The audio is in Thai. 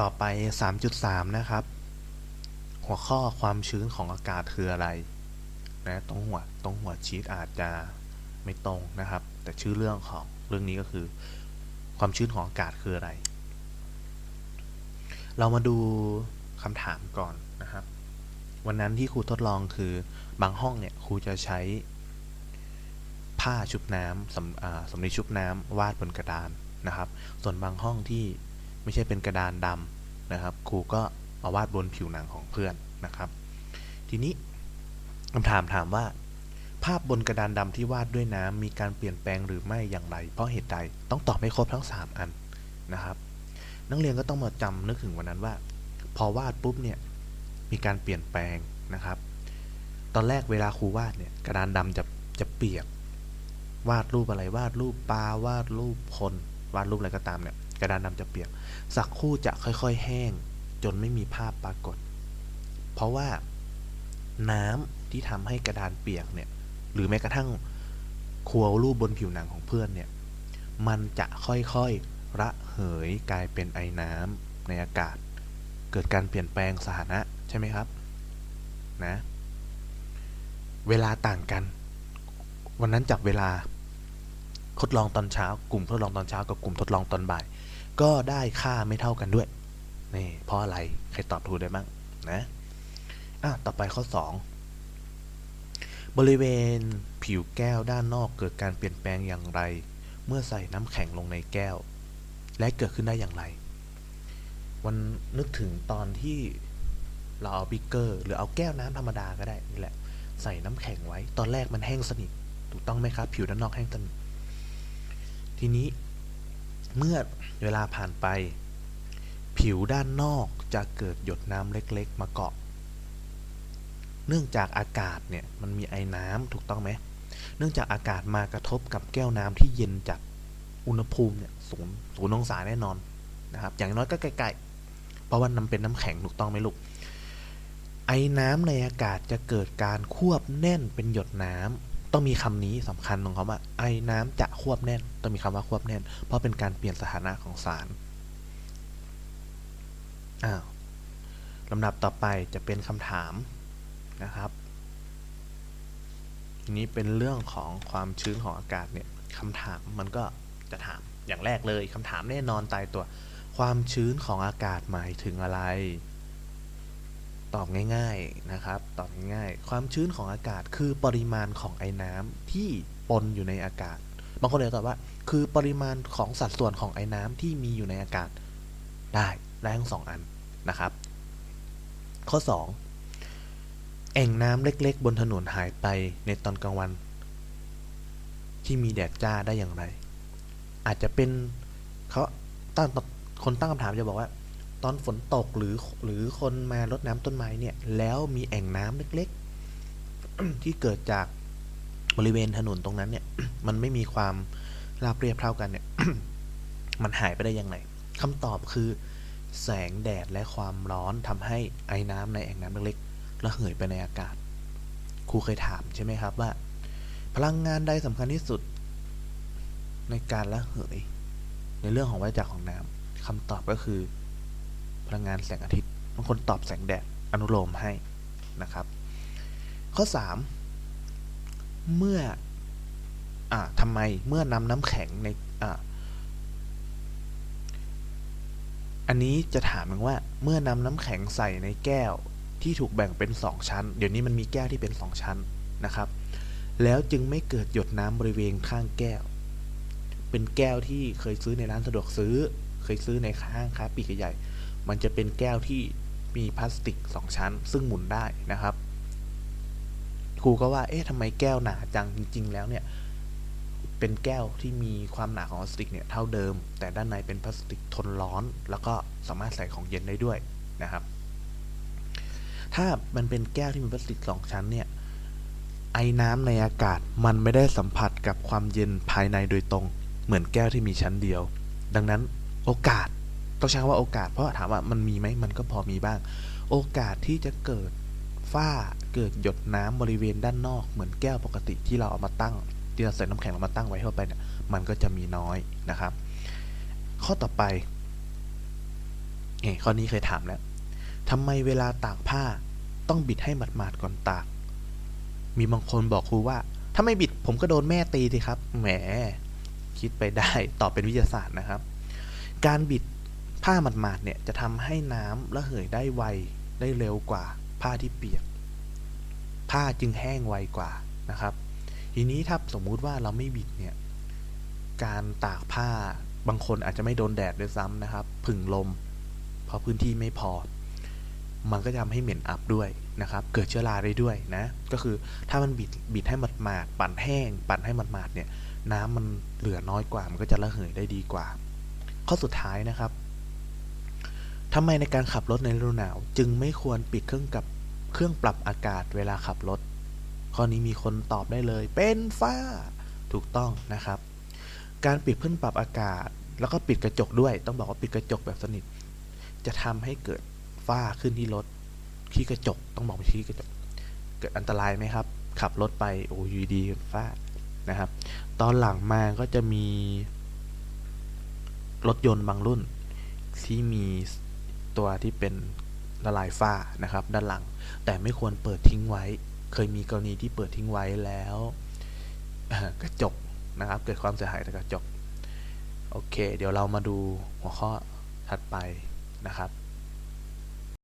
ต่อไป 3.3 นะครับ หัวข้อความชื้นของอากาศคืออะไรนะตรงหัวตรงหัวชีตอาจจะไม่ตรงนะครับ แต่ชื่อเรื่องของเรื่องนี้ก็คือ ความชื้นของอากาศคืออะไร เรามาดูคำถามก่อนนะครับ วันนั้นที่ครูทดลองคือบางห้องเนี่ยครูจะใช้ผ้าชุบน้ำสำสำลีชุบน้ำวาดบนกระดานนะครับ ส่วนบางห้องที่ ไม่ใช่เป็นกระดานดำนะครับ ครูก็เอาวาดบนผิวหนังของเพื่อนนะครับ ทีนี้คำถามถามว่า ภาพบนกระดานดำที่วาดด้วยน้ำมีการเปลี่ยนแปลงหรือไม่อย่างไร เพราะเหตุใดต้องตอบให้ครบทั้ง 3 อันนะครับ นักเรียนก็ต้องมาจำนึกถึงวันนั้นว่า พอวาดปุ๊บเนี่ยมีการเปลี่ยนแปลงนะครับ ตอนแรกเวลาครูวาดเนี่ยกระดานดำจะจะเปียกวาดรูปอะไรวาดรูปปลาวาดรูปคนวาดรูปอะไรก็ตามเนี่ย กระดานดำจะเปียก สักคู่จะค่อยๆ แห้ง จนไม่มีภาพปรากฏ เพราะว่าน้ำที่ทำให้กระดานเปียกเนี่ย หรือแม้กระทั่งคัวรูปบนผิวหนังของเพื่อนเนี่ย มันจะค่อยๆ ระเหยกลายเป็นไอน้ำในอากาศ เกิดการเปลี่ยนแปลงสถานะใช่ไหมครับ นะ เวลาต่างกัน วันนั้นจับเวลา ทดลองตอนเช้า กลุ่มทดลองตอนเช้ากับกลุ่มทดลองตอนบ่าย ก็ได้ค่าไม่เท่ากันด้วยนี่เพราะอะไรใครตอบถูกได้บ้างนะอะต่อไปข้อ 2 บริเวณผิวแก้วด้านนอกเกิดการเปลี่ยนแปลงอย่างไร เมื่อใส่น้ำแข็งลงในแก้ว และเกิดขึ้นได้อย่างไร วันนึกถึงตอนที่เราเอาบิกเกอร์ หรือเอาแก้วน้ำธรรมดาก็ได้นี่แหละ ใส่น้ำแข็งไว้ ตอนแรกมันแห้งสนิทถูกต้องไหมครับ ผิวด้านนอกแห้งสนิท ทีนี้เมื่อเวลาผ่านไป ผิวด้านนอกจะเกิดหยดน้ำเล็ก ๆ มาเกาะ เนื่องจากอากาศเนี่ยมันมีไอ้น้ำถูกต้องไหมเนื่องจากอากาศมากระทบกับแก้วน้ำที่เย็นจัดอุณหภูมิเนี่ยศูนย์ศูนย์องศาแน่นอนนะครับ อย่างน้อยก็ใกล้ๆเพราะว่ามันเป็นน้ำแข็งถูกต้องไหมลูกไอ้น้ำในอากาศจะเกิดการควบแน่นเป็นหยดน้ำ ต้องมีคำนี้สำคัญของเขาว่าไอ้น้ำจะควบแน่น ต้องมีคำว่าควบแน่น เพราะเป็นการเปลี่ยนสถานะของสารอ้าวลำดับต่อไปจะเป็นคำถามนะครับทีนี้เป็นเรื่องของความชื้นของอากาศเนี่ยคำถามมันก็จะถามอย่างแรกเลยคำถามแน่นอนตายตัว ความชื้นของอากาศหมายถึงอะไร ตอบง่ายๆนะครับตอบง่ายๆ ความชื้นของอากาศคือปริมาณของไอ้น้ำที่ปนอยู่ในอากาศ บางคนเลยตอบว่า คือปริมาณของสัดส่วนของไอ้น้ำที่มีอยู่ในอากาศได้ได้ทั้งสองอันนะครับ ข้อ 2 แอ่งน้ำเล็ก ๆ บนถนนหายไปในตอนกลางวัน ที่มีแดดจ้าได้อย่างไร อาจจะเป็นเขาตั้งคนตั้งคำถามจะบอกว่า ตอนฝนตกหรือหรือคนมารดน้ำต้นไม้เนี่ย แล้วมีแอ่งน้ำเล็กๆ ที่เกิดจากบริเวณถนนตรงนั้นเนี่ย มันไม่มีความราบเรียบเท่ากันเนี่ย มันหายไปได้ยังไงคำตอบคือ แสงแดดและความร้อนทำให้ไอ้น้ำในแอ่งน้ำเล็กๆระเหยไปในอากาศ ครูเคยถามใช่ไหมครับว่า พลังงานใดสำคัญที่สุด ในการระเหย ในเรื่องของวัฏจักรของน้ำคำตอบก็คือ พลังงานแสงอาทิตย์บางคนตอบแสงแดดอนุโลมให้นะครับ ข้อ 3 เมื่ออาทำไมเมื่อนำน้ำแข็งในออันนี้จะถามมึงว่าเมื่อนำน้ำแข็งใส่ในแก้วที่ถูกแบ่งเป็น 2 ชั้น เดี๋ยวนี้มันมีแก้วที่เป็น 2 ชั้นนะครับ แล้วจึงไม่เกิดหยดน้ำบริเวณข้างแก้ว เป็นแก้วที่เคยซื้อในร้านสะดวกซื้อ เคยซื้อในห้างค้าปลีกใหญ่ มันจะเป็นแก้วที่มีพลาสติก 2 ชั้น ซึ่งหมุนได้นะครับ ครูก็ว่า เอ๊ะทำไมแก้วหนาจังจริง ๆ แล้วเนี่ย เป็นแก้วที่มีความหนาของพลาสติกเนี่ยเท่าเดิม แต่ด้านในเป็นพลาสติกทนร้อน แล้วก็สามารถใส่ของเย็นได้ด้วยนะครับ ถ้ามันเป็นแก้วที่มีพลาสติกสองชั้นเนี่ย ไอ้น้ำในอากาศมันไม่ได้สัมผัสกับความเย็นภายในโดยตรง เหมือนแก้วที่มีชั้นเดียว ดังนั้นโอกาส ต้องใช้ว่าโอกาส เพราะถามว่ามันมีไหมมันก็พอมีบ้าง โอกาสที่จะเกิดฝ้าเกิดหยดน้ำบริเวณด้านนอก เหมือนแก้วปกติที่เราเอามาตั้งที่เราใส่น้ำแข็งเรามาตั้งไว้เข้าไปเนี่ยมันก็จะมีน้อยนะครับ ข้อต่อไปเอ้ข้อนี้เคยถามแล้วทำไมเวลาตากผ้าต้องบิดให้หมาดๆก่อนตาก มีบางคนบอกครูว่า ถ้าไม่บิดผมก็โดนแม่ตีสิครับ แหม คิดไปได้ ตอบเป็นวิทยาศาสตร์นะครับ การบิด ผ้าหมาดๆเนี่ยจะทำให้น้ำระเหยได้ไวได้เร็วกว่าผ้าที่เปียก ผ้าจึงแห้งไวกว่านะครับ ทีนี้ถ้าสมมุติว่าเราไม่บิดเนี่ยการตากผ้าบางคนอาจจะไม่โดนแดดด้วยซ้ำนะครับ ผึ่งลม เพราะพื้นที่ไม่พอ มันก็จะทำให้เหม็นอับด้วยนะครับ เกิดเชื้อราได้ด้วยนะ ก็คือถ้ามันบิดบิดให้หมาดๆปั่นแห้ง ปั่นให้หมาดๆเนี่ย น้ำมันเหลือน้อยกว่า มันก็จะระเหยได้ดีกว่า ข้อสุดท้ายนะครับ ทำไมในการขับรถในฤดูหนาว จึงไม่ควรปิดเครื่องกับเครื่องปรับอากาศเวลาขับรถ ข้อนี้มีคนตอบได้เลย เป็นฝ้า ถูกต้องนะครับ การปิดเครื่องปรับอากาศ แล้วก็ปิดกระจกด้วย ต้องบอกว่าปิดกระจกแบบสนิท จะทำให้เกิดฝ้าขึ้นที่รถ ที่กระจก ต้องบอกว่าที่กระจก เกิดอันตรายไหมครับ ขับรถไปโอ้ยดีฝ้านะครับ ตอนหลังมาก็จะมี รถยนต์บางรุ่นที่มี ตัวที่เป็นละลายฝ้านะครับ ด้านหลัง แต่ไม่ควรเปิดทิ้งไว้ เคยมีกรณีที่เปิดทิ้งไว้แล้วกระจกนะครับ เกิดความเสียหายต่อกระจก โอเค เดี๋ยวเรามาดูหัวข้อถัดไปนะครับ